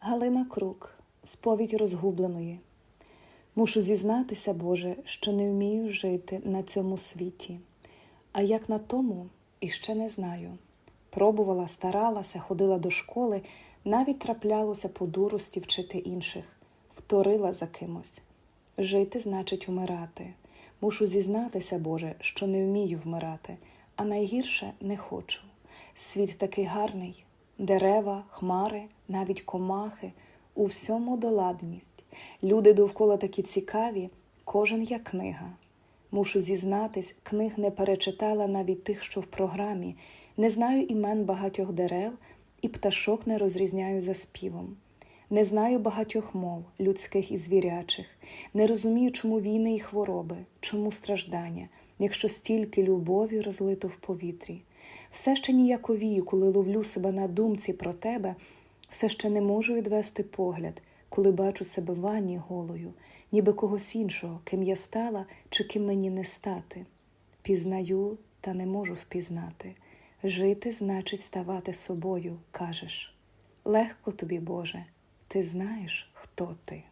Галина Крук, сповідь розгубленої. Мушу зізнатися, Боже, що не вмію жити на цьому світі, а як на тому іще не знаю. Пробувала, старалася, ходила до школи, навіть траплялося по дурості вчити інших, вторила за кимось. Жити значить вмирати. Мушу зізнатися, Боже, що не вмію вмирати, а найгірше не хочу. Світ такий гарний, дерева, хмари, навіть комахи, у всьому доладність. Люди довкола такі цікаві, кожен як книга. Мушу зізнатись, книг не перечитала навіть тих, що в програмі, не знаю імен багатьох дерев і пташок не розрізняю за співом. Не знаю багатьох мов, людських і звірячих, не розумію, чому війни і хвороби, чому страждання, якщо стільки любові розлито в повітрі. Все ще ніяковію, коли ловлю себе на думці про тебе, все ще не можу відвести погляд, коли бачу себе в ванні голою, ніби когось іншого, ким я стала чи ким мені не стати. Пізнаю, та не можу впізнати. Жити значить ставати собою, кажеш. Легко тобі, Боже, ти знаєш, хто ти.